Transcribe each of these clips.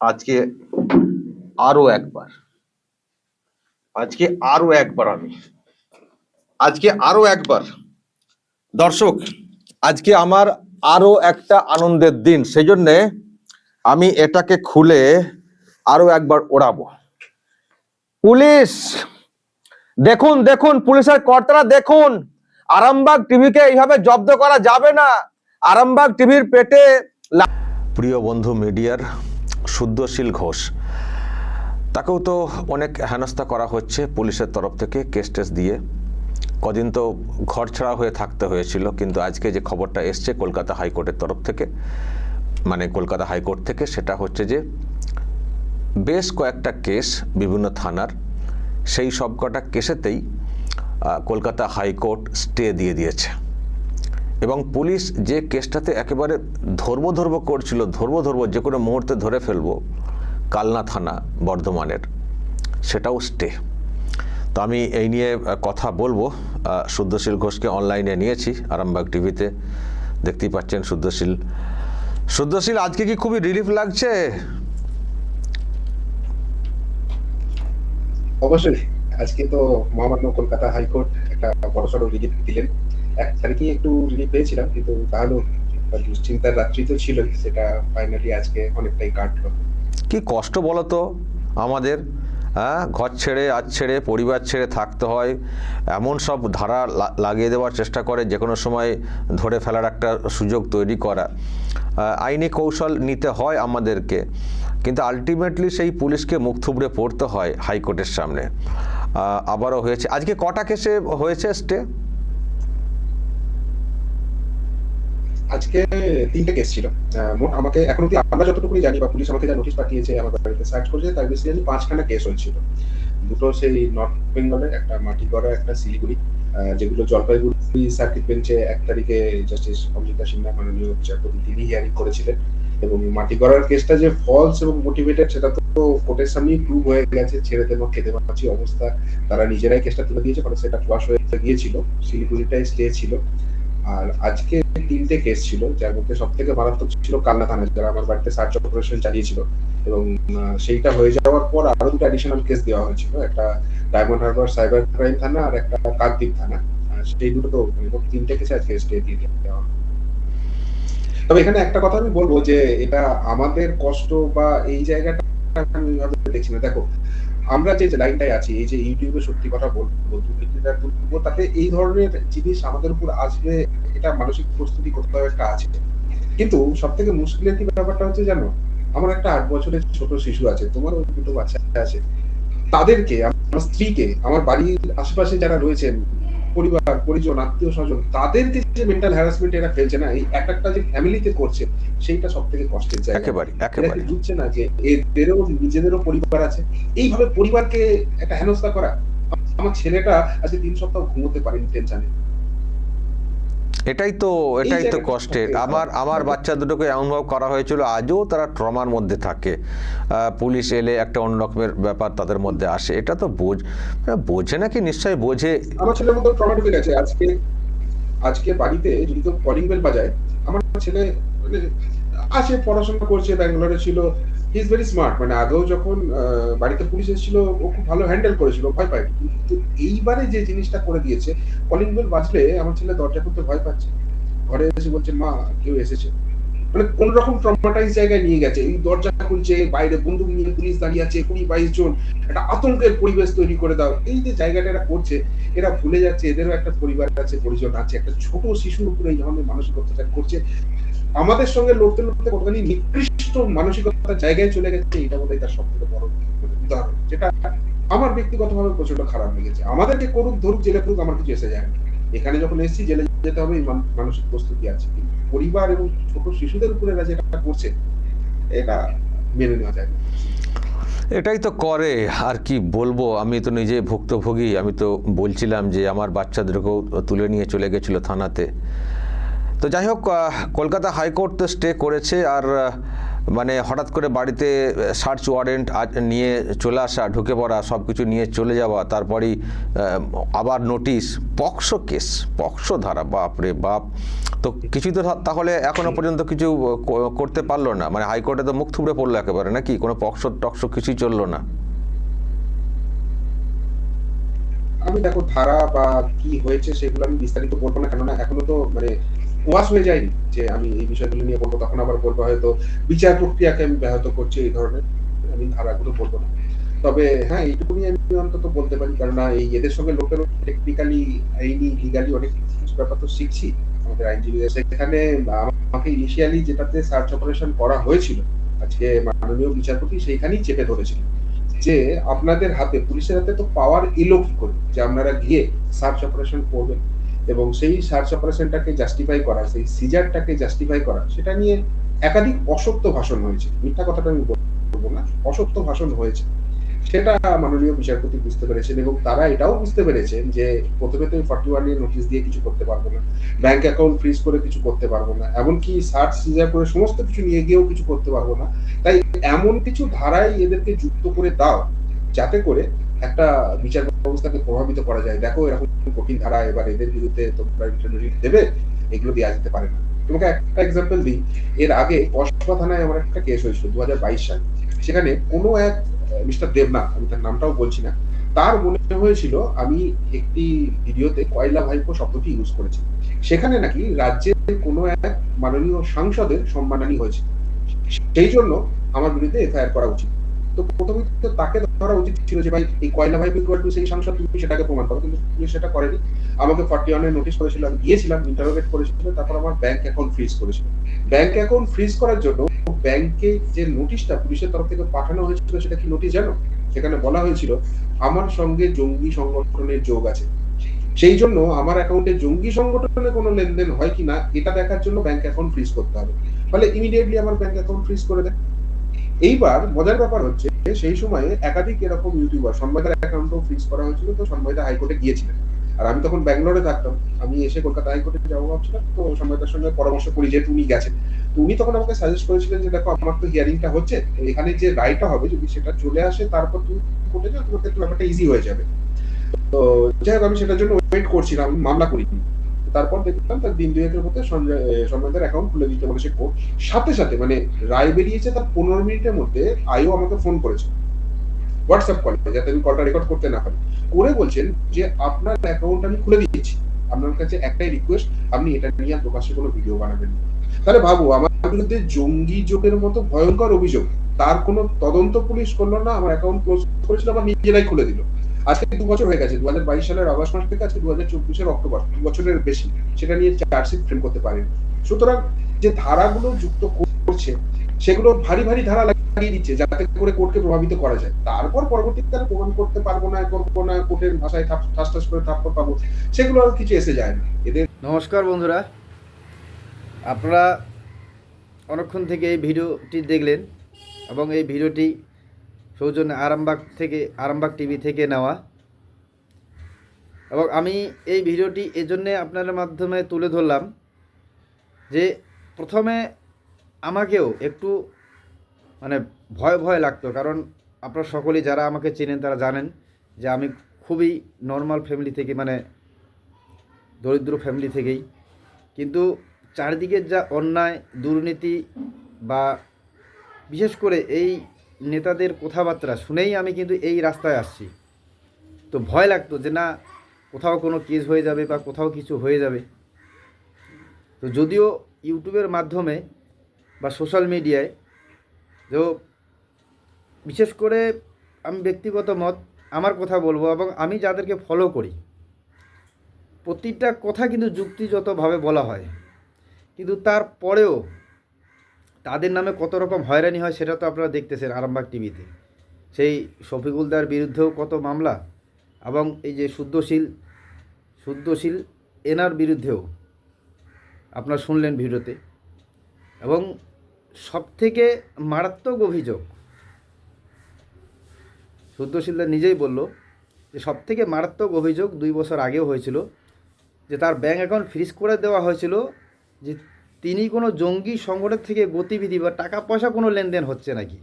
আজকে আরও একবার। আজকে আরও একবার আমি। আজকে আরও একবার। দর্শক, আজকে আমার আরও একটা আনন্দের দিন সেই জন্যে আমি এটাকে খুলে আরও একবার ওড়াবো। পুলিশ, দেখুন দেখুন, পুলিশের কর্তারা দেখুন, আরামবাগ টিভিকে এইভাবে জব্দ করা যাবে না। আরামবাগ টিভির পেটে প্রিয় বন্ধু মিডিয়ার শুদ্ধশীল ঘোষ। তাকেও তো অনেক হেনস্থা করা হচ্ছে পুলিশের তরফ থেকে কেস টেস দিয়ে। কদিন তো ঘর ছাড়া হয়ে থাকতে হয়েছিল, কিন্তু আজকে যে খবরটা এসছে কলকাতা হাইকোর্টের তরফ থেকে মানে কলকাতা হাইকোর্ট থেকে, সেটা হচ্ছে যে বেশ কয়েকটা কেস বিভিন্ন থানার, সেই সবকটা কেসেতেই কলকাতা হাইকোর্ট স্টে দিয়ে দিয়েছে। এবং পুলিশ যে কেসটাতে একেবারে ধরবো করছিল ধরবো যে কোনো মুহূর্তে ধরে ফেলব, কালনা থানা, বর্ধমানের, সেটাও স্টে। তো আমি এই নিয়ে কথা বলব। শুদ্ধশীল ঘোষকে অনলাইনে নিয়েছি, আরামবাগ টিভিতে। দেখতেই পাচ্ছেন শুদ্ধশীল। শুদ্ধশীল, আজকে কি খুবই রিলিফ লাগছে? অবশ্যই। আজকে তো মহামান্য কলকাতা হাইকোর্ট একটা বড়সড় রিলিফ দিলেন। এক তারিখে একটু রিলিফ পেয়েছিলাম, কিন্তু তাহলেও দুশ্চিন্তার রাত্রি তো ছিলই, সেটা ফাইনালি আজকে অনেকটাই কাটলো। কি কষ্ট বলো তো? আমাদের হ্যাঁ? ঘর ছেড়ে, আজ ছেড়ে, পরিবার ছেড়ে থাকতে হয়। এমন সব ধারা লাগিয়ে দেওয়ার চেষ্টা করে যে কোনো সময় ধরে ফেলার একটা সুযোগ তৈরি করা। আইনি কৌশল নিতে হয় আমাদেরকে, কিন্তু আলটিমেটলি সেই পুলিশকে মুখ থুবড়ে পড়তে হয় হাইকোর্টের সামনে। আবারও হয়েছে। আজকে কটা কেসে হয়েছে স্টে আজকে তিনটে কেস ছিল। মোট আমাকে এখন অব্দি আমরা যতটুকুনি জানি বা পুলিশ আমাকে যা নোটিশ পাঠিয়েছে, আমার বাড়িতে সার্চ করেছে, তার বেশি জানি পাঁচখানা কেস হয়েছিল। দুটো সেই নর্থ বেঙ্গলের একটা মাটিগড়া একটা শিলিগুড়ি যেগুলো জলপাইগুড়ি সার্কিট বেঞ্চে এক তারিখে জাস্টিস অমৃতা সিনহা, মাননীয় বিচারপতি তিনি হিয়ারিং করেছিলেন। এবং মাটিগড়ার কেসটা যে ফলস এবং মোটিভেটেড সেটা তো কোর্টের সামনেই প্রুভ হয়ে গেছে, ছেড়ে দেবো, খেতে পাচ্ছি, অবস্থা। তারা নিজেরাই কেসটা তুলে দিয়েছে, ফলে সেটা ক্লাস হয়ে গিয়েছিল। শিলিগুড়িটাই স্টে ছিল। আর আজকে তিনটে কেস ছিল, যার মধ্যে সব থেকে মারাত্মক ছিল কালনা থানা, যারা আমার বাড়িতে সার্চ অপারেশন চালিয়েছিল। এবং সেইটা হয়ে যাওয়ার পর আরও দুটো অ্যাডিশনাল কেস দেওয়া হয়েছিল। একটা ডায়মন্ড হারবার সাইবার ক্রাইম থানা আর একটা কাকদ্বীপ থানা। সেই দুটো তো মানে তিনটে কেসে আজকে স্টে দিয়ে দেওয়া তবে এখানে একটা কথা আমি বলব যে, এটা আমাদের কষ্ট বা এই জায়গাটা আমি দেখছি না। দেখো আমরা যে লাইনটাই আছি, এই যে ইউটিউবে সত্যি কথা বলব বলব তাতে এই ধরনের জিনিস আমাদের উপর আসবে, এটা মানসিক প্রস্তুতি করতে হবে, একটা আছে। কিন্তু সব থেকে মুশকিলের কি ব্যাপারটা হচ্ছে জানো? আমার একটা আট বছরের ছোট শিশু আছে তোমার দুটো বাচ্চা আছে। তাদেরকে, আমার স্ত্রীকে, আমার বাড়ির আশেপাশে যারা রয়েছেন পরিবার পরিজন আত্মীয় স্বজন তাদেরকে যে মেন্টাল হ্যারাসমেন্ট এরা ফেলছে না এই এক একটা যে ফ্যামিলিতে করছে সেইটা সব থেকে কষ্টের জায়গা। একেবারে একেবারে। বুঝছে না যে এদেরও নিজেদেরও পরিবার আছে? এইভাবে পরিবারকে একটা হেনস্থা করা? আমার ছেলেটা আজকে তিন সপ্তাহ ঘুমোতে পারেনি টেনশনে এটাই তো এটাই তো কষ্টের। আমার আমার বাচ্চা দুটোকে এমনভাবে করা হয়েছিল আজও তারা ট্রমার মধ্যে থাকে। পুলিশ এলে একটা অন্য রকমের ব্যাপার তাদের মধ্যে আসে। এটা তো বোঝ বোঝে নাকি? নিশ্চয়ই বোঝে। আমার ছেলের মতো ট্রমা ঢুকে গেছে। আজকে আজকে বাড়িতে যদি কেউ কলিং বেল বাজায় আমার ছেলে মানে আছে পড়াশোনা করছে ব্যাঙ্গালোরে ছিল হি ইজ ভেরি স্মার্ট মানে আগেও যখন বাড়িতে পুলিশ এসেছিল, ও খুব ভালো হ্যান্ডেল করেছিল, ভয় পায়। কিন্তু এইবারে যে জিনিসটা করে দিয়েছে কলিং বেল বাজলে আমার ছেলে দরজা ভয় পাচ্ছে। ঘরে এসে বলছে, মা, কেউ এসেছে। মানে কোন রকম ট্রমাটাইজ জায়গায় নিয়ে গেছে। এই দরজা খুলছে, বাইরে বন্দুক নিয়ে পুলিশ দাঁড়িয়ে আছে, কুড়ি বাইশ জন, একটা আতঙ্কের পরিবেশ তৈরি করে দাও। এই যে জায়গাটা এরা করছে, এরা ভুলে যাচ্ছে, এদেরও একটা পরিবার আছে, পরিজন আছে, একটা ছোট শিশুর উপরে এই ধরনের মানসিক অত্যাচার করছে। আমাদের সঙ্গে লড়তে লড়তে কতখানি নিকৃষ্ট মানসিকতার জায়গায় চলে গেছে, এটা বোধহয় তার সব থেকে বড় উদাহরণ, যেটা আমার ব্যক্তিগতভাবে প্রচণ্ড খারাপ লেগেছে। আমাদেরকে করুক, ধরুক, জেলে করুক আমার কিছু এসে যায় এখানে যখন এসেছি, জেলে যেতে হবে মানসিক প্রস্তুতি আছে। পরিবার এবং ছোট শিশুদের উপরে এরা যেটা করছে, এটা মেনে নেওয়া যায় এটাই তো করে, আর কি বলব? আমি তো নিজে ভুক্তভোগী। আমি তো বলছিলাম যে, আমার বাচ্চাদেরকেও তুলে নিয়ে চলে গেছিল থানাতে। তো যাই হোক কলকাতা হাইকোর্ট তো স্টে করেছে আর মানে হঠাৎ করে বাড়িতে সার্চ ওয়ারেন্ট নিয়ে চলে আসা, ঢুকে পড়া সব কিছু নিয়ে চলে যাওয়া, তারপরেই আবার নোটিশ পক্সো কেস পক্সো ধারা, বাপ রে বাপ। তো কিছু তো তাহলে এখনও পর্যন্ত কিছু করতে পারল না। মানে হাইকোর্টে তো মুখ থুবড়ে পড়ল একেবারে নাকি? কোনো পক্সো টক্সো কিছুই চলল না। আমি দেখো, ধারা বা কি হয়েছে সেগুলো আমি বিস্তারিত বলব না, কেননা এখনও তো মানে ওয়াশ হয়ে যায়নি যে আমি এই বিষয়গুলো নিয়ে বলব, তখন আবার বলব হয়তো বিচার প্রক্রিয়াকে আমি ব্যাহত করছি এই ধরনের, আমি ধারাগুলো বলব না। তবে হ্যাঁ এইটুকুনি আমি অন্তত বলতে পারি, কেননা এই এদের সঙ্গে লোকের টেকনিক্যালি আইনি লিগালি অনেক কিছু ব্যাপার তো শিখছি। আমাদের আইনজীবীদের সেখানে আমাকে ইনিশিয়ালি যেটাতে সার্চ অপারেশন করা হয়েছিল, আজকে মাননীয় বিচারপতি সেইখানেই চেপে ধরেছিল যে আপনাদের হাতে, পুলিশের হাতে তো পাওয়ার এলো কি করে? যে আপনারা গিয়ে সার্চ অপারেশন করবেন। এবং সেই সার্চ অপারেশনটাকে জাস্টিফাই করা, সেই সিজারটাকে জাস্টিফাই করা, সেটা নিয়ে একাধিক অসত্য ভাষণ হয়েছে। মিথ্যা কথাটা আমি বলব না, অসত্য ভাষণ হয়েছে। সেটা মাননীয় বিচারপতি বুঝতে পেরেছেন এবং তারা এটাও বুঝতে পেরেছেন যে প্রথমে তো ফর্টি ওয়ানের নোটিশ দিয়ে কিছু করতে পারব না ব্যাংক অ্যাকাউন্ট ফ্রিজ করে কিছু করতে পারব না, এমনকি সার্চ সিজার করে সমস্ত কিছু নিয়ে গিয়েও কিছু করতে পারব না। তাই এমন কিছু ধারায় এদেরকে যুক্ত করে দাও, যাতে করে একটা বিচার ব্যবস্থাকে প্রভাবিত করা যায়। দেখো, এরকম কঠিন ধারা এবার এদের বিরুদ্ধে তোমরা দেবে, এগুলো দেওয়া যেতে পারে না। তোমাকে একটা এক্সাম্পল দিই। এর আগে কসবা থানায় আমার একটা কেস হয়েছিল দু সালে। সেখানে কোনো এক মিস্টার দেবনাথ, আমি তার নামটাও বলছি না, তার মনে হয়েছিল, আমি একটি ভিডিওতে কয়লা ভাইপো শব্দটি ইউজ করেছি। সেখানে নাকি রাজ্যের কোনো এক মাননীয় সাংসদের সম্মানহানি হয়েছে। সেই জন্য আমার বিরুদ্ধে এফআইআর করা উচিত। তো প্রথমে তাকে ধরা উচিত ছিল যে, ভাই, এই কয়লা ভাই ইকুয়াল টু সেই সাংসদ, তুমি সেটাকে প্রমাণ করো। কিন্তু পুলিশ সেটা করেনি। আমাকে ফর্টি ওয়ানের নোটিশ করেছিল, আমি গিয়েছিলাম ইন্টারোগেট করেছিল, তারপর আমার ব্যাংক অ্যাকাউন্ট ফ্রিজ করেছিল। ব্যাংক অ্যাকাউন্ট ফ্রিজ করার জন্য ব্যাংকে যে নোটিশটা পুলিশের তরফ থেকে পাঠানো হয়েছিল, সেটা কি নোটিশ জানো? সেখানে বলা হয়েছিল, আমার সঙ্গে জঙ্গি সংগঠনের যোগ আছে। সেই জন্য আমার অ্যাকাউন্টে জঙ্গি সংগঠনে কোনো লেনদেন হয় কিনা এটা দেখার জন্য ব্যাংক অ্যাকাউন্ট ফ্রিজ করতে হবে। ফলে ইমিডিয়েটলি আমার ব্যাংক অ্যাকাউন্ট ফ্রিজ করে দেয় এইবার মজার ব্যাপার হচ্ছে সেই সময়ে একাধিক এরকম ইউটিউবার সন্ময়দার অ্যাকাউন্টও ফ্রিজ করা হয়েছিল, তো সন্ময়দা হাইকোর্টে গিয়েছিলেন। আর আমি তখন ব্যাঙ্গালোরে থাকতাম, আমি এসে কলকাতা হাইকোর্টে যাব ভাবছিলাম, তো সন্ময়দার সঙ্গে পরামর্শ করি যেহেতু উনি গেছেন তো উনি তখন আমাকে সাজেস্ট করেছিলেন যে, দেখো, আমার তো হিয়ারিংটা হচ্ছে এখানে যে রায়টা হবে, যদি সেটা চলে আসে, তারপর তুমি কোর্টে যাও, তোমার ক্ষেত্রে ব্যাপারটা ইজি হয়ে যাবে। তো যাই হোক, আমি সেটার জন্য ওয়েট করছিলাম মামলা করিনি। তারপর দেখলাম তার দিন দুয়েকের মধ্যে সঞ্জয় অ্যাকাউন্ট খুলে দিতে বলেছে কোর্ট সাথে সাথে মানে রায় বেরিয়েছে তার পনেরো মিনিটের মধ্যে আইও আমাকে ফোন করেছে। হোয়াটসঅ্যাপ কলে যাতে আমি কলটা রেকর্ড করতে না পারি। করে বলছেন যে, আপনার অ্যাকাউন্ট আমি খুলে দিয়েছি। আপনার কাছে একটাই রিকোয়েস্ট আপনি এটা নিয়ে আর প্রকাশ্যে কোনো ভিডিও বানাবেন না। তাহলে ভাবো, আমার বিরুদ্ধে জঙ্গি যোগের মতো ভয়ঙ্কর অভিযোগ। তার কোনো তদন্ত পুলিশ করল না, আমার অ্যাকাউন্ট ক্লোজ করেছিল, আমার নিজেরাই খুলে দিল। আজকে দু বছর হয়ে গেছে দু হাজার বাইশ সালের আগস্ট মাস থেকে আজকে দু হাজার চব্বিশের অক্টোবর, দু বছরের বেশি, সেটা নিয়ে চার্জশিট ফ্রেম করতে পারেন। সুতরাং যে ধারাগুলো যুক্ত করছে, সেগুলো ভারী ভারী ধারা লাগিয়ে দিচ্ছে, যাতে করে কোর্টকে প্রভাবিত করা যায়। তারপর পরবর্তীতে পরবর্তীকালে প্রমাণ করতে পারব না, করব না, কোর্টের ভাষায় থাপ- ঠাস ঠাস করে থাপ্পড় পাবো, সেগুলো আর কিছু এসে যায় না। এদের নমস্কার বন্ধুরা। আপনারা অনেকক্ষণ থেকে এই ভিডিওটি দেখলেন এবং এই ভিডিওটি সৌজন্য আরামবাগ থেকে, আরামবাগ টিভি থেকে নেওয়া। এবং আমি এই ভিডিওটি এজন্যে আপনাদের মাধ্যমে তুলে ধরলাম যে প্রথমে আমাকেও একটু মানে ভয় ভয় লাগতো, কারণ আপনারা সকলেই যারা আমাকে চেনেন তারা জানেন যে আমি খুবই নর্মাল ফ্যামিলি থেকে মানে দরিদ্র ফ্যামিলি থেকেই। কিন্তু চারিদিকের যা অন্যায়, দুর্নীতি বা বিশেষ করে এই নেতাদের কথাবার্তা শুনেই আমি কিন্তু এই রাস্তায় আসছি। তো ভয় লাগতো যে না, কোথাও কোনো কেস হয়ে যাবে বা কোথাও কিছু হয়ে যাবে। তো যদিও ইউটিউবের মাধ্যমে বা সোশ্যাল মিডিয়ায় তো বিশেষ করে আমি ব্যক্তিগত মত, আমার কথা বলব এবং আমি যাদেরকে ফলো করি, প্রতিটা কথা কিন্তু যুক্তিযতভাবে বলা হয়। কিন্তু তারপরেও তাদের নামে কত রকম হয়রানি হয় সেটা তো আপনারা দেখতেছেন আরামবাগ টিভিতে। সেই শফিকুলদার বিরুদ্ধেও কত মামলা এবং এই যে শুদ্ধশীল শুদ্ধশীল এনার বিরুদ্ধেও আপনারা শুনলেন ভিডিওতে। এবং সবথেকে মারাত্মক অভিযোগ শুদ্ধশীলদার নিজেই বলল যে সবথেকে মারাত্মক অভিযোগ দুই বছর আগেও হয়েছিল যে তার ব্যাঙ্ক অ্যাকাউন্ট ফ্রিজ করে দেওয়া হয়েছিল যে তিনি কোনো জঙ্গি সংগঠন থেকে গতিবিধি বা টাকা পয়সা কোনো লেনদেন হচ্ছে নাকি?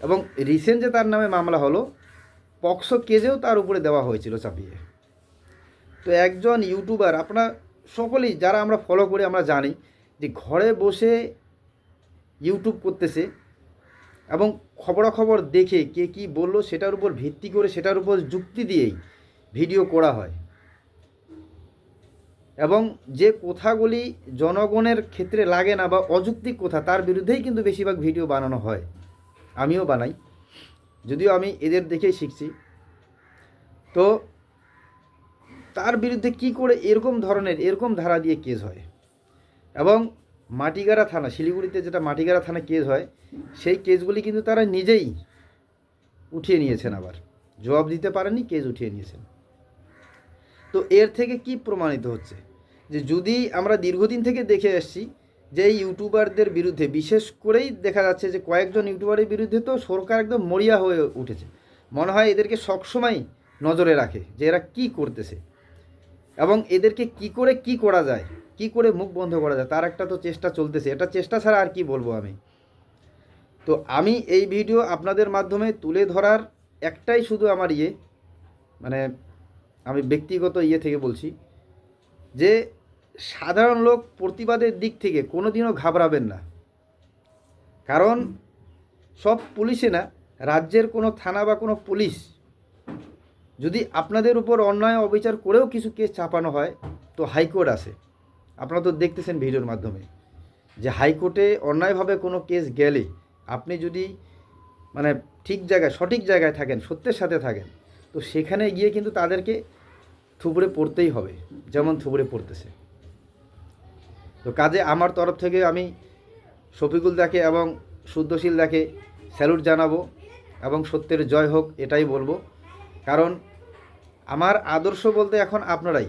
এবং রিসেন্ট যে তার নামে মামলা হলো, পক্সো কেজেও তার উপরে দেওয়া হয়েছিল চাপিয়ে। তো একজন ইউটিউবার, আপনার সকলেই যারা আমরা ফলো করি, আমরা জানি যে ঘরে বসে ইউটিউব করতেছে এবং খবরাখবর দেখে কে কি বলল সেটার উপর ভিত্তি করে, সেটার উপর যুক্তি দিয়েই ভিডিও করা হয়। এবং যে কথাগুলি জনগণের ক্ষেত্রে লাগে না বা অযৌক্তিক কথা, তার বিরুদ্ধেই কিন্তু বেশিরভাগ ভিডিও বানানো হয়। আমিও বানাই। যদিও আমি এদের দেখেই শিখছি। তো তার বিরুদ্ধে কি করে এরকম ধরনের, এরকম ধারা দিয়ে কেস হয়? এবং মাটিগাড়া থানা, শিলিগুড়িতে যেটা মাটিগাড়া থানা কেস হয়, সেই কেসগুলি কিন্তু তারা নিজেই উঠিয়ে নিয়েছেন আবার। জবাব দিতে পারেনি কেস উঠিয়ে নিয়েছেন। তো এর থেকে কি প্রমাণিত হচ্ছে? যে যদি আমরা দীর্ঘদিন থেকে দেখে এসেছি যে ইউটিউবারদের বিরুদ্ধে, বিশেষ করেই দেখা যাচ্ছে যে কয়েকজন ইউটিউবারের বিরুদ্ধে তো সরকার একদম মরিয়া হয়ে উঠেছে। মনে হয় এদেরকে সবসময় নজরে রাখে যে এরা কি করতেছে এবং এদেরকে কি করে কি করা যায়, কি করে মুখ বন্ধ করা যায়, তার একটা তো চেষ্টা চলতেছে। এটা চেষ্টা ছাড়া আর কি বলব আমি? তো আমি এই ভিডিও আপনাদের মাধ্যমে তুলে ধরার একটাই শুধু আমার ইয়ে মানে আমি ব্যক্তিগত ইয়ে থেকে বলছি যে সাধারণ লোক প্রতিবাদের দিক থেকে কোনো দিনও ঘাবড়াবেন না। কারণ সব পুলিশে না, রাজ্যের কোনো থানা বা কোনো পুলিশ যদি আপনাদের উপর অন্যায় অবিচার করেও কিছু কেস চাপানো হয়, তো হাইকোর্ট আছে। আপনারা তো দেখতেছেন ভিডিওর মাধ্যমে যে হাইকোর্টে অন্যায়ভাবে কোনো কেস গেলে আপনি যদি মানে ঠিক জায়গায়, সঠিক জায়গায় থাকেন, সত্যের সাথে থাকেন, তো সেখানে গিয়ে কিন্তু তাদেরকে থুবড়ে পড়তেই হবে, যেমন থুবড়ে পড়তেছে। তো কাজে আমার তরফ থেকে আমি শফিকুল দাকে এবং শুদ্ধশীল দাকে স্যালুট জানাব এবং সত্যের জয় হোক, এটাই বলব। কারণ আমার আদর্শ বলতে এখন আপনারাই।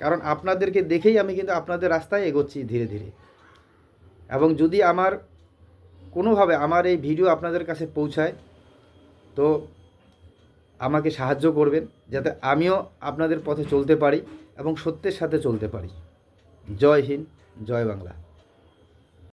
কারণ আপনাদেরকে দেখেই আমি কিন্তু আপনাদের রাস্তায় এগোচ্ছি ধীরে ধীরে। এবং যদি আমার কোনোভাবে আমার এই ভিডিও আপনাদের কাছে পৌঁছায়, তো আমাকে সাহায্য করবেন যাতে আমিও আপনাদের পথে চলতে পারি এবং সত্যের সাথে চলতে পারি। জয় হিন্দ। জয় বাংলা।